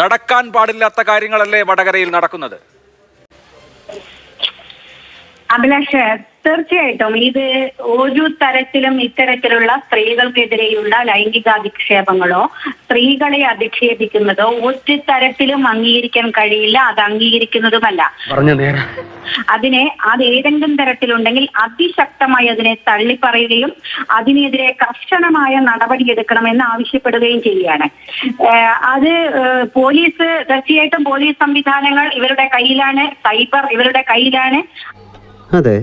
നടക്കാൻ പാടില്ലാത്ത കാര്യങ്ങളല്ലേ വടകരയിൽ നടക്കുന്നത്? അഭിലാഷ് തീർച്ചയായിട്ടും. ഇത് ഒരു തരത്തിലും ഇത്തരത്തിലുള്ള സ്ത്രീകൾക്കെതിരെയുള്ള ലൈംഗികാധിക്ഷേപങ്ങളോ സ്ത്രീകളെ അധിക്ഷേപിക്കുന്നതോ ഒരു തരത്തിലും അംഗീകരിക്കാൻ കഴിയില്ല അത് അംഗീകരിക്കുന്നതുമല്ല. അതിനെ അത് ഏതെങ്കിലും തരത്തിലുണ്ടെങ്കിൽ അതിശക്തമായി അതിനെ തള്ളിപ്പറയുകയും അതിനെതിരെ കർശനമായ നടപടിയെടുക്കണമെന്ന് ആവശ്യപ്പെടുകയും ചെയ്യുകയാണ്. അത് പോലീസ് തീർച്ചയായിട്ടും പോലീസ് സംവിധാനങ്ങൾ ഇവരുടെ കയ്യിലാണ് സൈബർ ഇവരുടെ കയ്യിലാണ്. അതെ.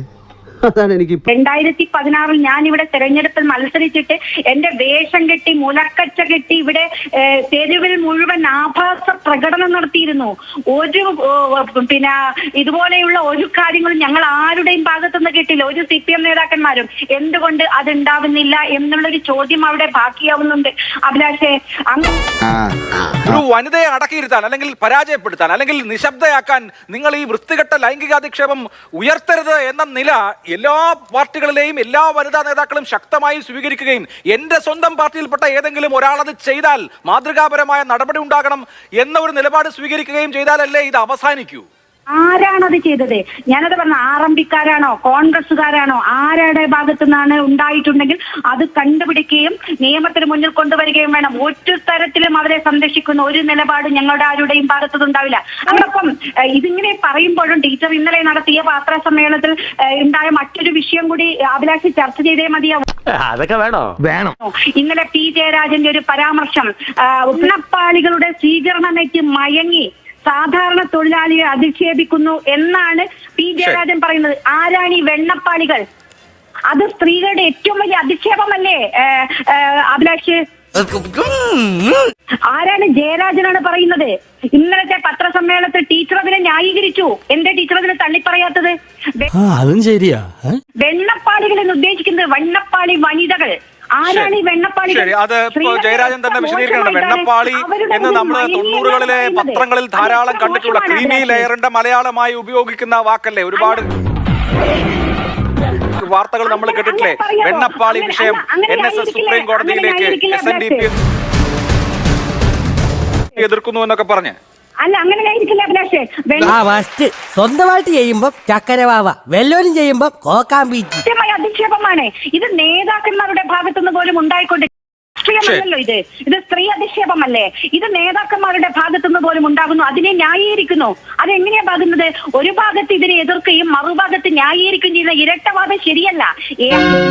അതാണ് എനിക്ക് രണ്ടായിരത്തി പതിനാറിൽ ഞാൻ ഇവിടെ തെരഞ്ഞെടുപ്പിൽ മത്സരിച്ചിട്ട് എന്റെ വേഷം കെട്ടി മുലക്കച്ച കെട്ടി ഇവിടെ തെരുവിൽ മുഴുവൻ ആഭാസ പ്രകടനം നടത്തിയിരുന്നു. ഒരു പിന്നെ ഇതുപോലെയുള്ള ഒരു കാര്യങ്ങളും ഞങ്ങൾ ആരുടെയും ഭാഗത്തുനിന്ന് കിട്ടില്ല ഒരു സി പി എം നേതാക്കന്മാരും. എന്തുകൊണ്ട് അത് ഉണ്ടാവുന്നില്ല എന്നുള്ളൊരു ചോദ്യം അവിടെ ബാക്കിയാവുന്നുണ്ട്. അഭിലാഷേ അങ്ങ് ഒരു വനിതയെ അടക്കിയിരുത്താൻ അല്ലെങ്കിൽ പരാജയപ്പെടുത്താൻ അല്ലെങ്കിൽ നിശബ്ദയാക്കാൻ നിങ്ങൾ ഈ വൃത്തികെട്ട ലൈംഗികാധിക്ഷേപം ഉയർത്തരുത് എന്ന നില എല്ലാ പാർട്ടികളിലെയും എല്ലാ വനിതാ നേതാക്കളും ശക്തമായി സ്വീകരിക്കുകയും എന്റെ സ്വന്തം പാർട്ടിയിൽപ്പെട്ട ഏതെങ്കിലും ഒരാൾ അത് ചെയ്താൽ മാതൃകാപരമായ നടപടി ഉണ്ടാകണം എന്ന ഒരു നിലപാട് സ്വീകരിക്കുകയും ചെയ്താലല്ലേ ഇത് അവസാനിക്കൂ. ആരാണത് ചെയ്തത്? ഞാനത് പറഞ്ഞ ആർ എം പിക്കാരാണോ കോൺഗ്രസ്സുകാരാണോ ആരുടെ ഭാഗത്തു നിന്നാണ് ഉണ്ടായിട്ടുണ്ടെങ്കിൽ അത് കണ്ടുപിടിക്കുകയും നിയമത്തിന് മുന്നിൽ കൊണ്ടുവരികയും വേണം. ഒരു തരത്തിലും അവരെ സംരക്ഷിക്കുന്ന ഒരു നിലപാട് ഞങ്ങളുടെ ആരുടെയും ഭാഗത്തുനിന്ന് ഉണ്ടാവില്ല. അതോടൊപ്പം ഇതിങ്ങനെ പറയുമ്പോഴും ടീച്ചർ ഇന്നലെ നടത്തിയ പാത്ര സമ്മേളനത്തിൽ ഉണ്ടായ മറ്റൊരു വിഷയം കൂടി അഭിലാഷി ചർച്ച ചെയ്തേ മതിയാവും. അതൊക്കെ വേണോ? വേണം. ഇന്നലെ പി ജയരാജന്റെ ഒരു പരാമർശം ഉണപ്പാളികളുടെ ഉണ്ണപ്പാളികളുടെ സ്വീകരണമേറ്റ് മയങ്ങി. സാധാരണ തൊഴിലാളിയെ അധിക്ഷേപിക്കുന്നു എന്നാണ് പി ജയരാജൻ പറയുന്നത്. ആരാണ് ഈ വെണ്ണപ്പാളികൾ അത് സ്ത്രീകളുടെ ഏറ്റവും വലിയ അധിക്ഷേപമല്ലേ അഭിലാഷ്? ആരാണ് ജയരാജനാണ് പറയുന്നത്? ഇന്നലത്തെ പത്രസമ്മേളനത്തിൽ ടീച്ചർ അതിനെ ന്യായീകരിച്ചു. എന്റെ ടീച്ചർ അതിനെ തള്ളിപ്പറയാത്തത്? അതും ശരിയാ. വെണ്ണപ്പാളികൾ എന്ന് ഉദ്ദേശിക്കുന്നത് വണ്ണപ്പാളി വനിതകൾ. ആരാണ് ഈ ശരി. അത് ഇപ്പോ ജയരാജൻ തന്നെ വിശദീകരിക്കണം വെണ്ണപ്പാളി എന്ന് നമ്മൾ തൊണ്ണൂറുകളിലെ പത്രങ്ങളിൽ ധാരാളം കണ്ടിട്ടുള്ള ക്രീമി ലെയറിന്റെ മലയാളമായി ഉപയോഗിക്കുന്ന വാക്കല്ലേ? ഒരുപാട് വാർത്തകൾ നമ്മൾ കേട്ടിട്ടില്ലേ? വെണ്ണപ്പാളി വിഷയം എൻ എസ് എസ് സുപ്രീം കോടതിയിലേക്ക് എസ് എൻ ഡി പി എതിർക്കുന്നു എന്നൊക്കെ പറഞ്ഞ്. അല്ല അങ്ങനെ ആയിരിക്കില്ല അഭിലാഷേ ആ ഫസ്റ്റ് സ്വന്തമായിട്ട് ചെയ്യുമ്പോ ചക്കരവാവ വെല്ലോരും ചെയ്യുമ്പോ കോക്കാമ്പീറ്റി കൃത്യമായ അധിക്ഷേപമാണ്. ഇത് നേതാക്കന്മാരുടെ ഭാഗത്തുനിന്ന് പോലും ഉണ്ടായിക്കൊണ്ട് രാഷ്ട്രീയമല്ലല്ലോ ഇത്. ഇത് സ്ത്രീ അധിക്ഷേപമല്ലേ? ഇത് നേതാക്കന്മാരുടെ ഭാഗത്തുനിന്ന് പോലും ഉണ്ടാകുന്നു അതിനെ ന്യായീകരിക്കുന്നു. അതെങ്ങനെയാ പാകുന്നത് ഒരു ഭാഗത്ത് ഇതിനെ എതിർക്കുകയും മറുഭാഗത്ത് ന്യായീകരിക്കുകയും ചെയ്യുന്ന ഇരട്ടവാദം ശരിയല്ല. ഏ-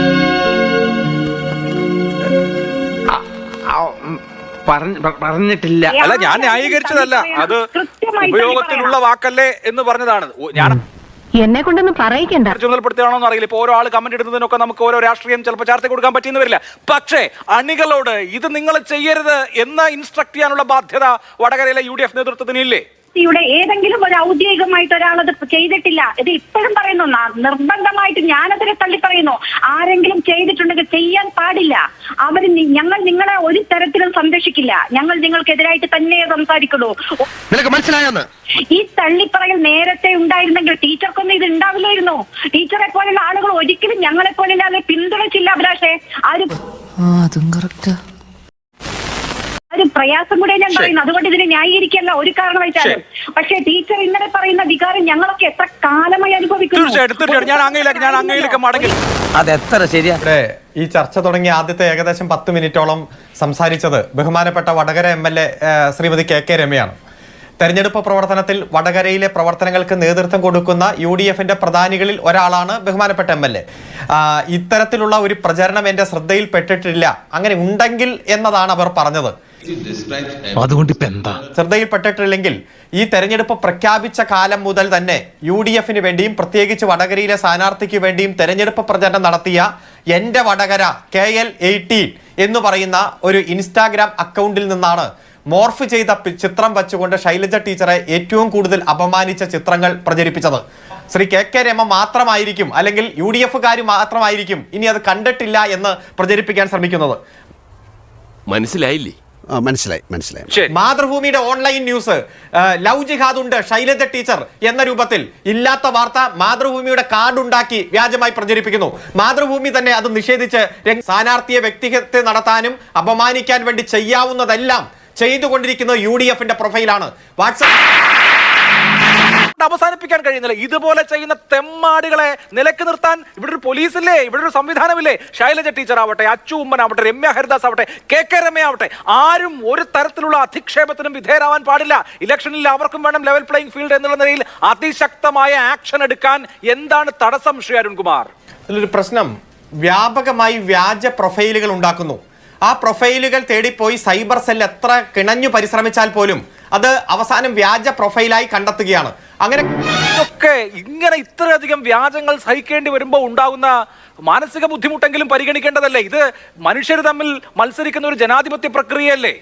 പറഞ്ഞിട്ടില്ല. അല്ല ഞാൻ ന്യായീകരിച്ചതല്ല. അത് കൃത്യമായി ഉപയോഗത്തിലുള്ള വാക്കല്ലേ എന്ന് പറഞ്ഞതാണ്. ഞാൻ എന്നെ കൊണ്ടൊന്നും പറയിക്കണ്ട. ചുമതലപ്പെടുത്തുകയാണോ അറിയില്ല. ഇപ്പൊ ഓരോ ആൾ കമന്റ് ഇടുന്നതിനൊക്കെ നമുക്ക് ഓരോ രാഷ്ട്രീയം ചിലപ്പോൾ ചാർത്തി കൊടുക്കാൻ പറ്റിയെന്ന് വരില്ല. പക്ഷേ അണികളോട് ഇത് നിങ്ങൾ ചെയ്യരുത് എന്ന് ഇൻസ്ട്രക്ട് ചെയ്യാനുള്ള ബാധ്യത വടകരയിലെ യു ഡി എഫ് നേതൃത്വത്തിനില്ലേ യുടെ ഏതെങ്കിലും ഒരു ഔദ്യോഗികമായിട്ട് ഒരാൾ അത് ചെയ്തിട്ടില്ല. ഇത് ഇപ്പോഴും പറയുന്നു നിർബന്ധമായിട്ട് ഞാനതിനെ തള്ളി പറയുന്നു. ആരെങ്കിലും ചെയ്തിട്ടുണ്ടെങ്കിൽ ചെയ്യാൻ പാടില്ല. അവർ ഞങ്ങൾ നിങ്ങളെ ഒരു തരത്തിലും സംരക്ഷിക്കില്ല. ഞങ്ങൾ നിങ്ങൾക്കെതിരായിട്ട് തന്നെ സംസാരിക്കുള്ളൂ. മനസ്സിലായെന്ന്? ഈ തള്ളിപ്പറയൽ നേരത്തെ ഉണ്ടായിരുന്നെങ്കിൽ ടീച്ചർക്കൊന്നും ഇത് ഉണ്ടാവില്ലായിരുന്നു. ടീച്ചറെ പോലുള്ള ആളുകൾ ഒരിക്കലും ഞങ്ങളെ പോലുള്ള ആളെ പിന്തുണച്ചില്ല അഭിലാഷേ. ആരും അതും കറക്റ്റാ പ്രയാസം കൂടെ ഞാൻ പറയുന്നു. അതുകൊണ്ട് ഇതിനെ ന്യായീകരിക്കല്ല ഒരു കാരണവശാലും. പക്ഷേ ടീച്ചർ ഇന്നലെ പറയുന്ന വികാരം ഞങ്ങളൊക്കെ എത്ര കാലമായി അനുഭവിക്കുന്നു. ഈ ചർച്ച തുടങ്ങി ആദ്യത്തെ ഏകദേശം പത്ത് മിനിറ്റോളം സംസാരിച്ചത് ബഹുമാനപ്പെട്ട Vadakara M L A Shrimati K K രമയാണ്. തെരഞ്ഞെടുപ്പ് പ്രവർത്തനത്തിൽ വടകരയിലെ പ്രവർത്തനങ്ങൾക്ക് നേതൃത്വം കൊടുക്കുന്ന യു ഡി എഫിന്റെ പ്രധാനികളിൽ ഒരാളാണ് ബഹുമാനപ്പെട്ട എം എൽ എ. ഇത്തരത്തിലുള്ള ഒരു പ്രചരണം എന്റെ ശ്രദ്ധയിൽപ്പെട്ടിട്ടില്ല അങ്ങനെ ഉണ്ടെങ്കിൽ എന്നതാണ് അവർ പറഞ്ഞത്. അതുകൊണ്ട് ഇപ്പൊ എന്താ? ശ്രദ്ധയിൽപ്പെട്ടിട്ടില്ലെങ്കിൽ ഈ തെരഞ്ഞെടുപ്പ് പ്രഖ്യാപിച്ച കാലം മുതൽ തന്നെ യു ഡി എഫിന് വേണ്ടിയും പ്രത്യേകിച്ച് വടകരയിലെ സ്ഥാനാർത്ഥിക്ക് വേണ്ടിയും തെരഞ്ഞെടുപ്പ് പ്രചരണം നടത്തിയ എന്റെ വടകര കെ എൽ എയ്റ്റീൻ എന്ന് പറയുന്ന ഒരു ഇൻസ്റ്റാഗ്രാം അക്കൗണ്ടിൽ നിന്നാണ് മോർഫ് ചെയ്ത ചിത്രം വെച്ചുകൊണ്ട് ശൈലജ ടീച്ചറെ ഏറ്റവും കൂടുതൽ അപമാനിച്ച ചിത്രങ്ങൾ പ്രചരിപ്പിച്ചത്. ശ്രീ കെ കെ രമ മാത്രമായിരിക്കും അല്ലെങ്കിൽ യു ഡി എഫുകാർ മാത്രമായിരിക്കും ഇനി അത് കണ്ടിട്ടില്ല എന്ന് പ്രചരിപ്പിക്കാൻ ശ്രമിക്കുന്നത്. മനസ്സിലായില്ലേ? മനസ്സിലായി മനസ്സിലായി. മാതൃഭൂമിയുടെ ഓൺലൈൻ ന്യൂസ് ലവ് ജിഹാദ് ഉണ്ട് ശൈലജ ടീച്ചർ എന്ന രൂപത്തിൽ ഇല്ലാത്ത വാർത്ത മാതൃഭൂമിയുടെ കാർഡ് ഉണ്ടാക്കി വ്യാജമായി പ്രചരിപ്പിക്കുന്നു. മാതൃഭൂമി തന്നെ അത് നിഷേധിച്ച് സ്ഥാനാർത്ഥിയെ വ്യക്തിഹത്യ നടത്താനും അപമാനിക്കാൻ വേണ്ടി ചെയ്യാവുന്നതെല്ലാം ചെയ്തുകൊണ്ടിരിക്കുന്നത് യു ഡി എഫിന്റെ പ്രൊഫൈലാണ്. വാട്സാപ്പ് അവസാനിപ്പിക്കാൻ കഴിയുന്നില്ല. ഇതുപോലെ ചെയ്യുന്ന തെമ്മാടികളെ നിലയ്ക്ക് നിർത്താൻ ഇവിടെ ഒരു പോലീസില്ലേ? ഇവിടെ ഒരു സംവിധാനമില്ലേ? ശൈലജ ടീച്ചർ ആവട്ടെ അച്ചു ഉമ്മൻ ആവട്ടെ രമ്യ ഹരിദാസ് ആവട്ടെ കെ കെ രമ്യ ആവട്ടെ ആരും ഒരു തരത്തിലുള്ള അധിക്ഷേപത്തിനും വിധേയരാവാൻ പാടില്ല. ഇലക്ഷനിൽ അവർക്കും വേണം ലെവൽ പ്ലേയിങ് ഫീൽഡ് എന്നുള്ള നിലയിൽ അതിശക്തമായ ആക്ഷൻ എടുക്കാൻ എന്താണ് തടസ്സം ശ്രീ അരുൺകുമാർ? ഇതിലൊരു പ്രശ്നം. വ്യാപകമായി വ്യാജ പ്രൊഫൈലുകൾ ഉണ്ടാക്കുന്നു. ആ പ്രൊഫൈലുകൾ തേടിപ്പോയി സൈബർ സെൽ എത്ര കിണഞ്ഞു പരിശ്രമിച്ചാൽ പോലും അത് അവസാനം വ്യാജ പ്രൊഫൈലായി കണ്ടെത്തുകയാണ്. അങ്ങനെ ഇതൊക്കെ ഇങ്ങനെ ഇത്രയധികം വ്യാജങ്ങൾ സഹിക്കേണ്ടി വരുമ്പോൾ ഉണ്ടാകുന്ന മാനസിക ബുദ്ധിമുട്ടെങ്കിലും പരിഗണിക്കേണ്ടതല്ലേ? ഇത് മനുഷ്യർ തമ്മിൽ മത്സരിക്കുന്ന ഒരു ജനാധിപത്യ പ്രക്രിയയല്ലേ?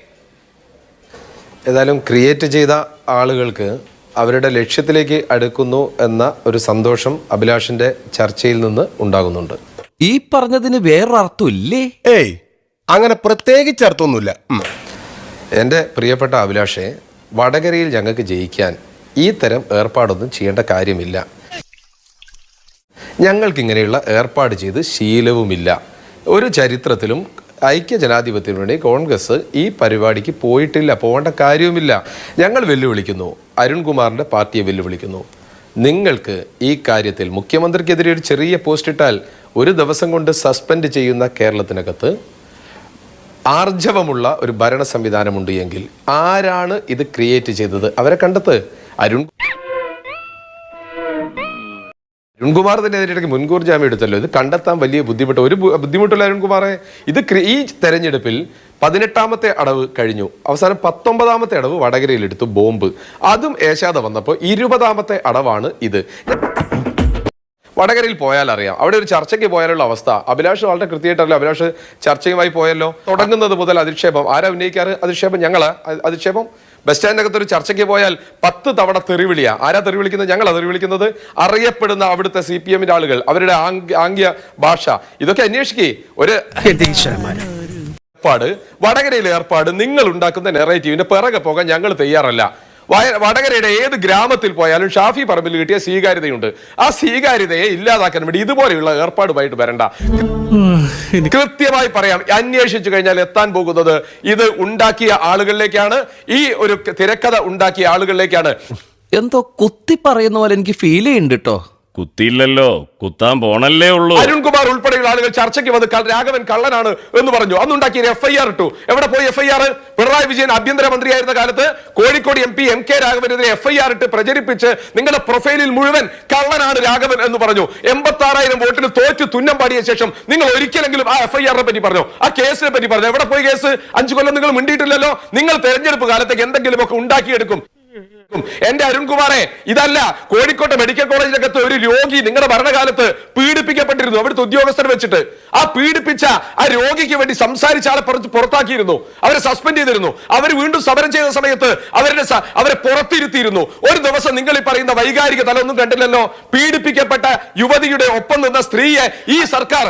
ഏതായാലും ക്രിയേറ്റ് ചെയ്ത ആളുകൾക്ക് അവരുടെ ലക്ഷ്യത്തിലേക്ക് അടുക്കുന്നു എന്ന ഒരു സന്തോഷം അഭിലാഷിന്റെ ചർച്ചയിൽ നിന്ന് ഉണ്ടാകുന്നുണ്ട്. ഈ പറഞ്ഞതിന് വേറൊരർത്ഥം ഇല്ലേ? ഏയ് അങ്ങനെ പ്രത്യേകിച്ച് അർത്ഥമൊന്നുമില്ല. എന്റെ പ്രിയപ്പെട്ട അഭിലാഷെ വടകരയിൽ ഞങ്ങൾക്ക് ജയിക്കാൻ ഈ തരം ഏർപ്പാടൊന്നും ചെയ്യേണ്ട കാര്യമില്ല. ഞങ്ങൾക്കിങ്ങനെയുള്ള ഏർപ്പാട് ചെയ്ത് ശീലവുമില്ല. ഒരു ചരിത്രത്തിലും ഐക്യ ജനാധിപത്യത്തിന് വേണ്ടി കോൺഗ്രസ് ഈ പരിപാടിക്ക് പോയിട്ടില്ല പോകേണ്ട കാര്യവുമില്ല. ഞങ്ങൾ വെല്ലുവിളിക്കുന്നു. അരുൺകുമാറിന്റെ പാർട്ടിയെ വെല്ലുവിളിക്കുന്നു. നിങ്ങൾക്ക് ഈ കാര്യത്തിൽ മുഖ്യമന്ത്രിക്കെതിരെ ഒരു ചെറിയ പോസ്റ്റ് ഇട്ടാൽ ഒരു ദിവസം കൊണ്ട് സസ്പെൻഡ് ചെയ്യുന്ന കേരളത്തിനകത്ത് ആർജവമുള്ള ഒരു ഭരണ സംവിധാനമുണ്ട് എങ്കിൽ ആരാണ് ഇത് ക്രിയേറ്റ് ചെയ്തത്? അവരെ കണ്ടെത്ത്. അരുൺ അരുൺകുമാർ തന്നെ അതിനിടയ്ക്ക് മുൻകൂർ ജാമ്യം എടുത്തല്ലോ. ഇത് കണ്ടെത്താൻ വലിയ ബുദ്ധിമുട്ട്. ഒരു ബുദ്ധിമുട്ടുള്ള അരുൺകുമാറെ ഇത് ഈ തെരഞ്ഞെടുപ്പിൽ പതിനെട്ടാമത്തെ അടവ് കഴിഞ്ഞു. അവസാനം പത്തൊമ്പതാമത്തെ അടവ് വടകരയിൽ എടുത്തു ബോംബ്. അതും ഏശാദ വന്നപ്പോൾ ഇരുപതാമത്തെ അടവാണ് ഇത്. വടകരയിൽ പോയാൽ അറിയാം. അവിടെ ഒരു ചർച്ചയ്ക്ക് പോയാലുള്ള അവസ്ഥ. അഭിലാഷ് വളരെ കൃത്യമായിട്ടല്ലോ അഭിലാഷ് ചർച്ചയുമായി പോയല്ലോ. തുടങ്ങുന്നത് മുതൽ അധിക്ഷേപം. ആരാ ഉന്നയിക്കാറ്? അധിക്ഷേപം ഞങ്ങളാ? അധിക്ഷേപം? ബസ് സ്റ്റാൻഡിനകത്ത് ഒരു ചർച്ചയ്ക്ക് പോയാൽ പത്ത് തവണ തെറിവിളിയാ ആരാ തെറി വിളിക്കുന്നത്? ഞങ്ങളാ തെറി വിളിക്കുന്നത്? അറിയപ്പെടുന്ന അവിടുത്തെ സി പി എമ്മിന്റെ ആളുകൾ. അവരുടെ ആംഗ്യ ഭാഷ. ഇതൊക്കെ അന്വേഷിക്കേ. ഒരു ഏർപ്പാട്. വടകരയിലെ ഏർപ്പാട് നിങ്ങൾ ഉണ്ടാക്കുന്ന നെറേറ്റീവിന്റെ പിറകെ പോകാൻ ഞങ്ങൾ തയ്യാറല്ല. വയ- വടകരയുടെ ഏത് ഗ്രാമത്തിൽ പോയാലും ഷാഫി പറമ്പിൽ കിട്ടിയ സ്വീകാര്യതയുണ്ട്. ആ സ്വീകാര്യതയെ ഇല്ലാതാക്കാൻ വേണ്ടി ഇതുപോലെയുള്ള ഏർപ്പാടുമായിട്ട് വരണ്ട. കൃത്യമായി പറയാം. അന്വേഷിച്ചു കഴിഞ്ഞാൽ എത്താൻ പോകുന്നത് ഇത് ഉണ്ടാക്കിയ ആളുകളിലേക്കാണ്. ഈ ഒരു തിരക്കഥ ഉണ്ടാക്കിയ ആളുകളിലേക്കാണ്. എന്തോ കുത്തി പറയുന്ന പോലെ എനിക്ക് ഫീൽ ചെയ്യുന്നുണ്ട് കേട്ടോ കുത്തിയില്ലല്ലോ കുത്താൻ പോണല്ലേ ഉള്ളൂ. അരുൺകുമാർ ഉൾപ്പെടെയുള്ള ആളുകൾ ചർച്ചയ്ക്ക് വന്ന് രാഘവൻ കള്ളനാണ് എന്ന് പറഞ്ഞു. അന്നുണ്ടാക്കിയ എഫ് ഐ ആർ ഇട്ടു. എവിടെ പോയി F I R Pinarayi Vijayan ആഭ്യന്തരമന്ത്രിയായിരുന്ന കാലത്ത് Kozhikode M P M K രാഘവനെതിരെ F I R ഇട്ട് പ്രചരിപ്പിച്ച് നിങ്ങളുടെ പ്രൊഫൈലിൽ മുഴുവൻ കള്ളനാണ് രാഘവൻ എന്ന് പറഞ്ഞു. എൺപത്തി ആറായിരം വോട്ടിന് തോറ്റ് തുന്നം പാടിയ ശേഷം നിങ്ങൾ ഒരിക്കലെങ്കിലും ആ എഫ് ഐ ആറിനെ പറ്റി പറഞ്ഞു? ആ കേസിനെ പറ്റി പറഞ്ഞു? എവിടെ പോയി കേസ്? അഞ്ചു കൊല്ലം നിങ്ങൾ മിണ്ടിയിട്ടില്ലല്ലോ? നിങ്ങൾ തെരഞ്ഞെടുപ്പ് കാലത്തേക്ക് എന്തെങ്കിലുമൊക്കെ ഉണ്ടാക്കിയെടുക്കും. എന്റെ അരുൺകുമാറെ ഇതല്ല. കോഴിക്കോട്ടെ മെഡിക്കൽ കോളേജിനകത്ത് ഒരു രോഗി നിങ്ങളുടെ ഭരണകാലത്ത് പീഡിപ്പിക്കപ്പെട്ടിരുന്നു. അവിടുത്തെ ഉദ്യോഗസ്ഥർ വെച്ചിട്ട്. ആ പീഡിപ്പിച്ച ആ രോഗിക്ക് വേണ്ടി സംസാരിച്ച ആളെ പുറത്താക്കിയിരുന്നു. അവരെ സസ്പെൻഡ് ചെയ്തിരുന്നു. അവർ വീണ്ടും സമരം ചെയ്ത സമയത്ത് അവരുടെ അവരെ പുറത്തിരുത്തിയിരുന്നു. ഒരു ദിവസം നിങ്ങൾ ഈ പറയുന്ന വൈകാരിക തല ഒന്നും കണ്ടില്ലല്ലോ. പീഡിപ്പിക്കപ്പെട്ട യുവതിയുടെ ഒപ്പം നിന്ന സ്ത്രീയെ ഈ സർക്കാർ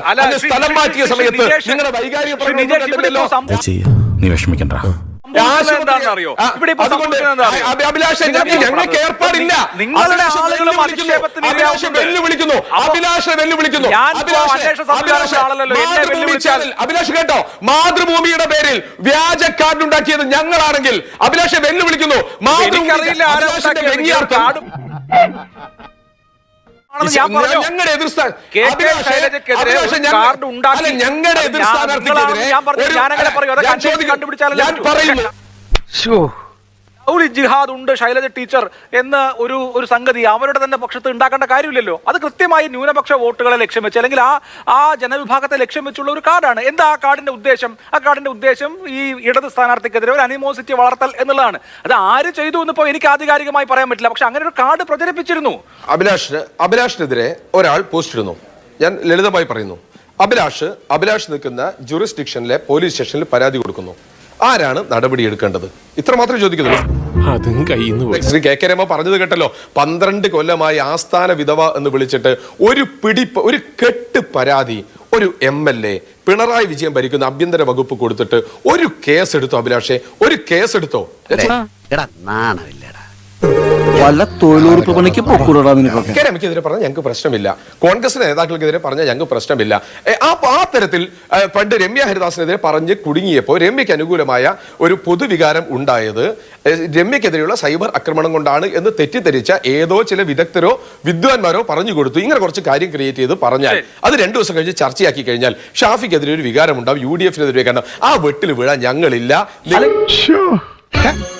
സ്ഥലം മാറ്റിയ സമയത്ത് നിങ്ങളുടെ വൈകാരിക നീ വിഷമിക്കണ്ട. സംഭവിക്കുന്നത് എന്താണെന്ന് ഇവിടെ ഇപ്പോൾ അതുകൊണ്ട് സംഭവിക്കുന്നത് എന്താ അറിയോ? അഭി- അഭിലാഷേ, ഞങ്ങൾക്ക് ഏർപ്പാടില്ല. നിങ്ങളുടെ ആളുകളും വെല്ലുവിളിക്കുന്നു. അഭിലാഷ്. വെല്ലുവിളിക്കുന്നു. അഭിലാഷ് അഭിലാഷ് കേട്ടോ. മാതൃഭൂമിയുടെ പേരിൽ വ്യാജ കാർഡ് ഉണ്ടാക്കിയത് ഞങ്ങളാണെങ്കിൽ അഭിലാഷെ വെല്ലുവിളിക്കുന്നു. മാതൃഭൂമി ഞങ്ങളുടെ എതിർ ഞങ്ങളുടെ എതിർ ഞാൻ- സ്ഥാനാർത്ഥിക്കെതിരെ ഞാൻ. പറയുന്നു. ഒരു ജിഹാദ് ഉണ്ട് ശൈലജ ടീച്ചർ എന്ന ഒരു ഒരു സംഗതി അവരുടെ തന്നെ പക്ഷത്ത് ഉണ്ടാക്കേണ്ട കാര്യമില്ലല്ലോ. അത് കൃത്യമായി ന്യൂനപക്ഷ വോട്ടുകളെ ലക്ഷ്യം വെച്ച് അല്ലെങ്കിൽ ആ ആ ജനവിഭാഗത്തെ ലക്ഷ്യം വെച്ചുള്ള ഒരു കാർഡാണ്. എന്താ ആ കാർഡിന്റെ ഉദ്ദേശം? ആ കാർഡിന്റെ ഉദ്ദേശം ഈ ഇടത് സ്ഥാനാർത്ഥിക്കെതിരെ ഒരു അനിമോസിറ്റി വളർത്തൽ എന്നുള്ളതാണ്. അത് ആര് ചെയ്തു എന്നിപ്പോ എനിക്ക് ആധികാരികമായി പറയാൻ പറ്റില്ല. പക്ഷെ അങ്ങനെ ഒരു കാർഡ് പ്രചരിപ്പിച്ചിരുന്നു. അഭിലാഷിന് അഭിലാഷിനെതിരെ ഒരാൾ പോസ്റ്റ് ഇടുന്നു. ഞാൻ ലളിതമായി പറയുന്നു. അഭിലാഷ് അഭിലാഷ് നിൽക്കുന്ന ജുറിസ്ഡിക്ഷനിലെ പോലീസ് സ്റ്റേഷനിൽ പരാതി കൊടുക്കുന്നു. ആരാണ് നടപടി എടുക്കേണ്ടത്? ഇത്ര മാത്രമേ ചോദിക്കുന്നുള്ളൂ. അതും കയ്യിൽ ശ്രീ കെ കെ രമ പറഞ്ഞത് കേട്ടല്ലോ. പന്ത്രണ്ട് കൊല്ലമായി ആസ്ഥാന വിധവ എന്ന് വിളിച്ചിട്ട് ഒരു പിടിപ്പ് ഒരു കെട്ട് പരാതി ഒരു M L A Pinarayi Vijayan ഭരിക്കുന്ന ആഭ്യന്തര വകുപ്പ് കൊടുത്തിട്ട് ഒരു കേസ് എടുത്തോ അഭിലാഷേ? ഒരു കേസ് എടുത്തോ എടാ നാണമില്ലടാ വല്ല തൊഴിലുറപ്പ് പണിക്ക് പൊക്കൂടാ നിനക്കൊക്കെ കെ രമയ്ക്കെതിരെ പറഞ്ഞാൽ ഞങ്ങൾക്ക് പ്രശ്നമില്ല. കോൺഗ്രസ് നേതാക്കൾക്കെതിരെ പറഞ്ഞാൽ ഞങ്ങൾക്ക് പ്രശ്നമില്ല. ആ ആ തരത്തിൽ പണ്ട് രമ്യ ഹരിദാസിനെതിരെ പറഞ്ഞ് കുടുങ്ങിയപ്പോൾ രമ്യയ്ക്ക് അനുകൂലമായ ഒരു പൊതുവികാരം ഉണ്ടായത് രമ്യക്കെതിരെയുള്ള സൈബർ ആക്രമണം കൊണ്ടാണ് എന്ന് തെറ്റിദ്ധരിച്ച ഏതോ ചില വിദഗ്ധരോ വിദ്വാൻമാരോ പറഞ്ഞു കൊടുത്തു. ഇങ്ങനെ കുറച്ച് കാര്യം ക്രിയേറ്റ് ചെയ്ത് പറഞ്ഞാൽ അത് രണ്ടു ദിവസം കഴിഞ്ഞ് ചർച്ചയാക്കി കഴിഞ്ഞാൽ ഷാഫിക്കെതിരെ ഒരു വികാരം ഉണ്ടാവും യു ഡി എഫിനെതിരെ കാരണം ആ വെട്ടിൽ വീഴാൻ ഞങ്ങളില്ല. നിങ്ങൾ-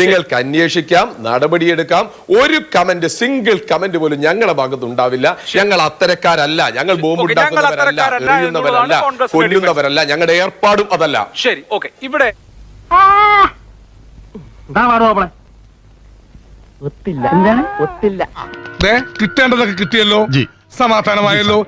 നിങ്ങൾക്ക് അന്വേഷിക്കാം നടപടിയെടുക്കാം. ഒരു കമന്റ് സിംഗിൾ കമന്റ് പോലും ഞങ്ങളുടെ ഭാഗത്ത് ഉണ്ടാവില്ല. ഞങ്ങൾ അത്തരക്കാരല്ല. ഞങ്ങൾ ബോംബ് ഓക്കേ, ഞങ്ങൾ അത്തരക്കാരല്ല എറിയുന്നവരല്ല കൊല്ലുന്നവരല്ല. ഞങ്ങളുടെ ഏർപ്പാടും അതല്ല. ശരി ഓക്കെ. ഇവിടെ ഒത്തില്ല. എന്താണ്? ഒത്തില്ല. കിട്ടേണ്ടതൊക്കെ കിട്ടിയല്ലോ. സമാധാനമായല്ലോ.